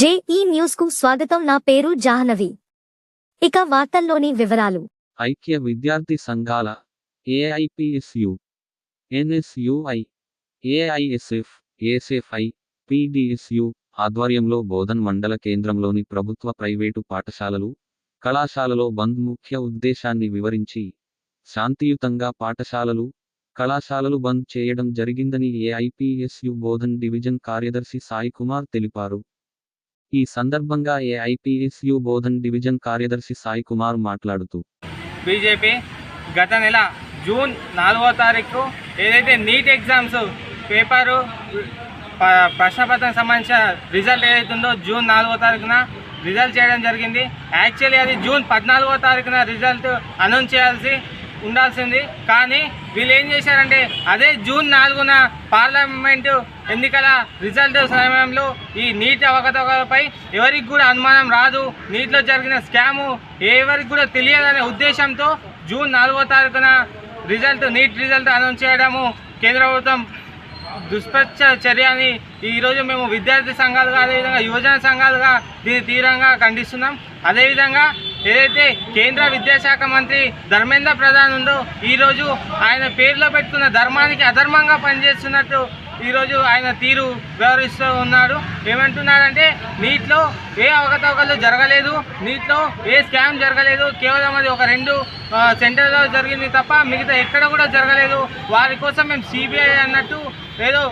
JEE న్యూస్కు స్వాగతం. నా పేరు జాహ్నవి. ఇక వార్తల్లోని వివరాలు. ఐక్య విద్యార్థి సంఘాల AIPSU NSUI AISF SFI PDSU ఆధ్వర్యంలో బోధన్ మండల కేంద్రంలోని ప్రభుత్వ ప్రైవేటు పాఠశాలలు కళాశాలలో బంద్ ముఖ్య ఉద్దేశాన్ని వివరించి శాంతియుతంగా పాఠశాలలు కళాశాలలు బంద్ చేయడం జరిగిందని ఏఐపిఎస్యు బోధన్ డివిజన్ కార్యదర్శి సాయి కుమార్ తెలిపారు. ఈ సందర్భంగా ఏఐపిఎస్యు బోధన్ డివిజన్ కార్యదర్శి సాయి కుమార్ మాట్లాడుతూ. బీజేపీ గత నెల జూన్ నాలుగో తారీఖు ఏదైతే నీట్ ఎగ్జామ్స్ పేపరు ప్రశ్నపత్రం సంబంధించిన రిజల్ట్ ఏదైతుందో జూన్ నాలుగో తారీఖున రిజల్ట్ చేయడం జరిగింది. యాక్చువల్లీ అది జూన్ పద్నాలుగో తారీఖున రిజల్ట్ అనౌన్స్ చేయాల్సి ఉండాల్సింది. కానీ వీళ్ళు ఏం చేశారంటే అదే జూన్ నాలుగున పార్లమెంటు ఎన్నికల రిజల్ట్ సమయంలో ఈ నీటి అవకతవకలపై ఎవరికి కూడా అనుమానం రాదు. నీటిలో జరిగిన స్కాము ఎవరికి కూడా తెలియదనే ఉద్దేశంతో జూన్ నాలుగో తారీఖున రిజల్ట్ నీట్ రిజల్ట్ అనౌన్స్ చేయడము కేంద్ర ప్రభుత్వం దుష్పచ్చ చర్య అని ఈరోజు మేము విద్యార్థి సంఘాలుగా అదేవిధంగా యువజన సంఘాలుగా దీన్ని తీవ్రంగా ఖండిస్తున్నాం. అదేవిధంగా ఏదైతే కేంద్ర విద్యాశాఖ మంత్రి ధర్మేంద్ర ప్రధాన్ ఉందో ఈరోజు ఆయన పేరులో పెట్టుకున్న ధర్మానికి అధర్మంగా పనిచేస్తున్నట్టు ఈరోజు ఆయన తీరు వ్యవహరిస్తూ ఉన్నాడు. ఏమంటున్నాడంటే నీటిలో ఏ అవకతవకలు జరగలేదు నీటిలో ఏ స్కామ్ జరగలేదు కేవలం అది ఒక రెండు సెంటర్లో జరిగింది తప్ప మిగతా ఎక్కడ కూడా జరగలేదు. వారి కోసం మేము సిబిఐ అన్నట్టు ఏదో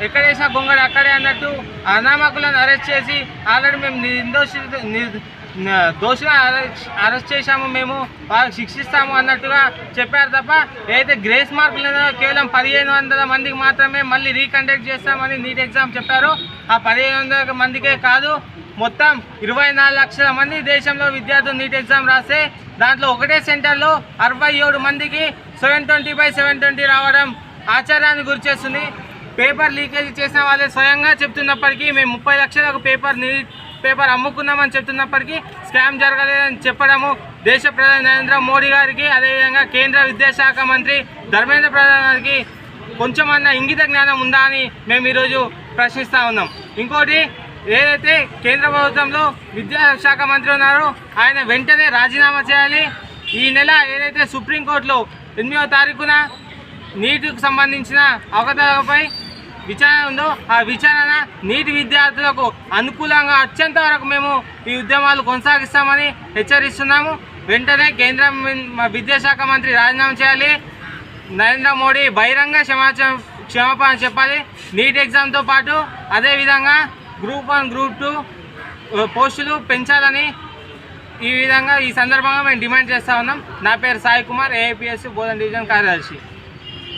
ఎక్కడ వేసిన గొంగడి అక్కడే అన్నట్టు అనామకులను అరెస్ట్ చేసి ఆల్రెడీ మేము నిర్దోషి నిర్- దోషులను అరెస్ట్ అరెస్ట్ చేశాము మేము వాళ్ళకి శిక్షిస్తాము అన్నట్టుగా చెప్పారు తప్ప ఏదైతే గ్రేస్ మార్కులు కేవలం పదిహేను వందల మందికి మాత్రమే మళ్ళీ రీకండక్ట్ చేస్తామని నీట్ ఎగ్జామ్ చెప్పారు. ఆ పదిహేను వందల మందికే కాదు మొత్తం ఇరవై నాలుగు లక్షల మంది దేశంలో విద్యార్థులు నీట్ ఎగ్జామ్ రాస్తే దాంట్లో ఒకటే సెంటర్లో అరవై ఏడు మందికి seven twenty by seven twenty రావడం ఆశ్చర్యాన్ని గురిచేస్తుంది పేపర్ లీకేజ్ చేసిన వాళ్ళే స్వయంగా చెప్తున్నప్పటికీ మేము ముప్పై లక్షలకు పేపర్ పేపర్ అమ్ముకున్నామని చెప్తున్నప్పటికీ స్కామ్ జరగలేదని చెప్పడము దేశ ప్రధాని నరేంద్ర మోడీ గారికి అదేవిధంగా కేంద్ర విద్యాశాఖ మంత్రి ధర్మేంద్ర ప్రధాన్ గారికి కొంచెమన్నా ఇంగిత జ్ఞానం ఉందా అని మేము ఈరోజు ప్రశ్నిస్తూ ఉన్నాం. ఇంకోటి ఏదైతే కేంద్ర ప్రభుత్వంలో విద్యాశాఖ మంత్రి ఉన్నారో ఆయన వెంటనే రాజీనామా చేయాలి. ఈ నెల ఏదైతే సుప్రీంకోర్టులో ఎనిమిదవ తారీఖున నీటికి సంబంధించిన అవకతవకపై విచారణ ఉందో ఆ విచారణ నీటి విద్యార్థులకు అనుకూలంగా అత్యంత వరకు మేము ఈ ఉద్యమాలు కొనసాగిస్తామని హెచ్చరిస్తున్నాము. వెంటనే కేంద్ర మా విద్యాశాఖ మంత్రి రాజీనామా చేయాలి. నరేంద్ర మోడీ బహిరంగ క్షమాచ క్షమాపణ చెప్పాలి. నీట్ ఎగ్జామ్తో పాటు అదేవిధంగా గ్రూప్ వన్ గ్రూప్ టూ పోస్టులు పెంచాలని ఈ విధంగా ఈ సందర్భంగా మేము డిమాండ్ చేస్తా ఉన్నాం. నా పేరు సాయి కుమార్ ఏఐపిఎస్ బోధన డివిజన్ కార్యదర్శి.